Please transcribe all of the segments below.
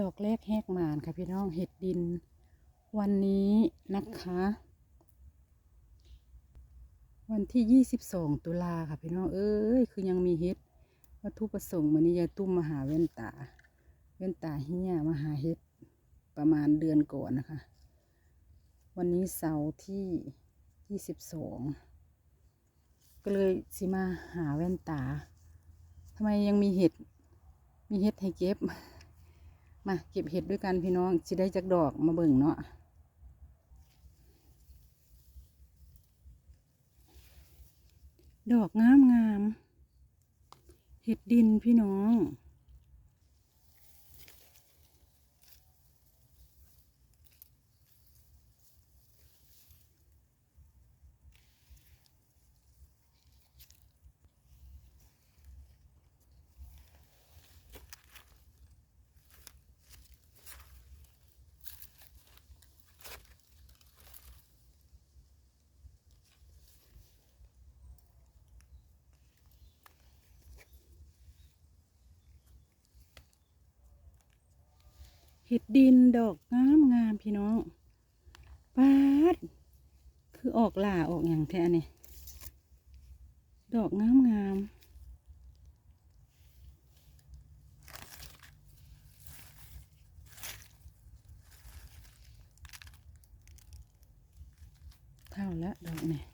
ดอกแรกแหกหมานค่ะพี่น้องเห็ดดิน วันนี้นะคะ วันที่ยี่สิบสองตุลาค่ะพี่น้องเอ้ยคือยังมีเห็ดวัตถุประสงค์วันนี้ยายตุ้มมาหาแว่นตาแว่นตาเฮียมาหาเห็ดประมาณเดือนก่อนนะคะ วันนี้เสาร์ที่ยี่สิบสองก็เลยสิมาหาแว่นตาทำไมยังมีเห็ด มีเห็ดให้เก็บ มาเก็บเห็ดด้วยกันพี่น้องชิได้จักดอกมาเบิ่งเนาะดอกงามงามเห็ดดินพี่น้อง เห็ดดินดอกงามงามพี่น้องปาด คือออกหล่าออกอย่างแท้เนี่ยดอกงามงามเท่าแล้วดอกเนี่ย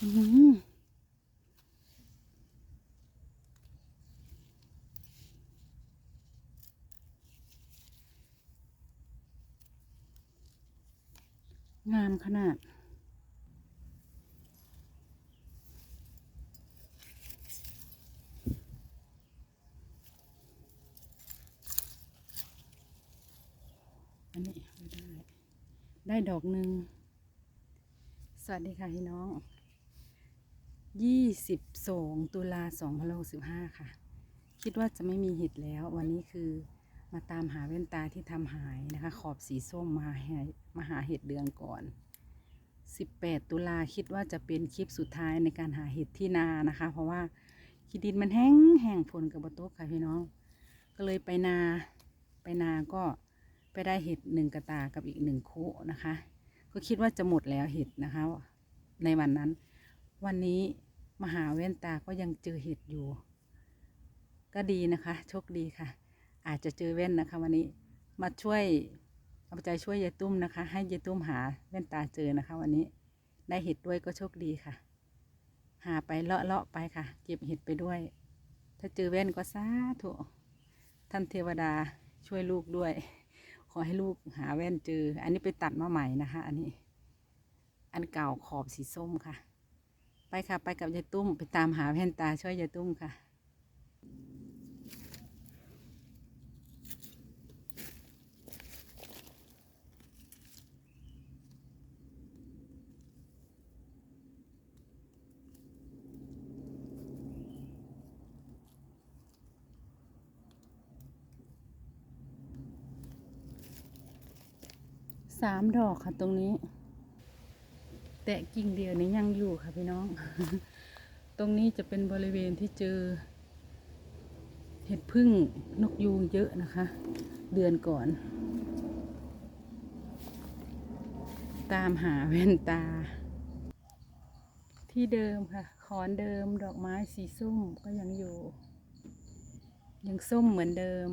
อืม งามขนาด อันนี้ไม่ได้ ได้ดอกหนึ่ง สวัสดีค่ะพี่น้อง ยี่สิบสองตุลาสองพันหกสิบห้าค่ะ คิดว่าจะไม่มีเห็ดแล้ว วันนี้คือ มาตามหาแว่นตาที่ทำหายนะคะ ขอบสีส้มมาห้มาหาเห็ดเดือนก่อน 18 ตุลาคิดว่าจะเป็นคลิปสุดท้ายในการหาเห็ดที่นานะคะ เพราะว่าขี้ดินมันแห้งแห้งฝนกับบตกค่ะพี่น้อง ก็เลยไปนาไปนาก็ไปได้เห็ดหนึ่งกระตากับอีกหนึ่งคุนะคะ ก็คิดว่าจะหมดแล้วเห็ดนะคะ ในวันนั้น วันนี้มาหาแว่นตาก็ยังเจอเห็ดอยู่ ก็ดีนะคะ โชคดีค่ะ อาจจะเจอแว่นนะคะ วันนี้มาช่วยเอาใจช่วยยายตุ้มนะคะ ให้ยายตุ้มหาแว่นตาเจอนะคะ วันนี้ได้เห็ดด้วยก็โชคดีค่ะ หาไปเลาะเลาะๆไปค่ะ เก็บเห็ดไปด้วย ถ้าเจอแว่นก็สาธุท่านเทวดาช่วยลูกด้วย ขอให้ลูกหาแว่นเจอ อันนี้ไปตัดมาใหม่นะคะ อันนี้ อันเก่าขอบสีส้มค่ะ ไปค่ะ ไปกับยายตุ้มไปตามหาแว่นตาช่วยยายตุ้มค่ะ สามดอกค่ะตรงนี้ แต่กิ่งเดียวนี้ยังอยู่ค่ะพี่น้อง ตรงนี้จะเป็นบริเวณที่เจอ เห็ดพึ่งนกยูงเยอะนะคะ เดือนก่อน ตามหาแว่นตา ที่เดิมค่ะขอนเดิมดอกไม้สีส้มก็ยังอยู่ ยังส้มเหมือนเดิม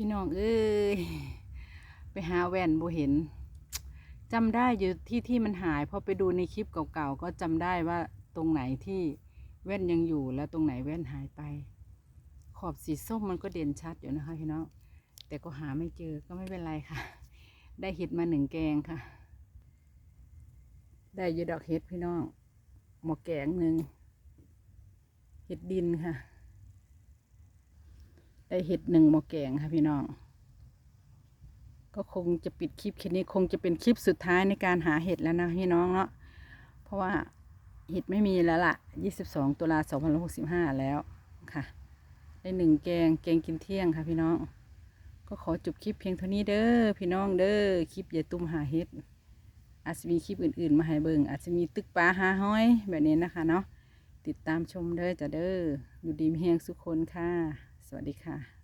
พี่น้องเอ้ยไปหาแว่นบ่เห็นจำได้อยู่ที่ที่มันหายพอไปดูในคลิปเก่าๆก็จำได้ว่าตรงไหนที่แว่นยังอยู่แล้วตรงไหนแว่นหายไป ขอบสีส้มมันก็เด่นชัดอยู่นะคะพี่น้องแต่ก็หาไม่เจอก็ไม่เป็นไรค่ะ ได้เห็ดมาหนึ่งแกงค่ะ ได้ยูดอกเห็ดพี่น้องหมอแกงหนึ่งเห็ดดินค่ะ ได้เห็ดหนึ่งหมอแกงค่ะพี่น้อง ก็คงจะปิดคลิปคลิปนี้คงจะเป็นคลิปสุดท้ายในการหาเห็ดแล้วนะพี่น้องเนาะ เพราะว่าเห็ดไม่มีแล้วล่ะ 22 ตุลา2565 แล้วค่ะ ได้หนึ่งแกงแกงกินเที่ยงค่ะพี่น้อง ก็ขอจบคลิปเพียงเท่านี้เด้อพี่น้องเด้อคลิปอย่าตุ้มหาเห็ดอาจจะมีคลิปอื่นๆ มาให้เบิงอาจจะมีตึกปลาหาห้อยแบบนี้นะคะเนาะติดตามชมเด้อจ้ะเด้ออยู่ดีมีแหงสุขคนค่ะ สวัสดีค่ะ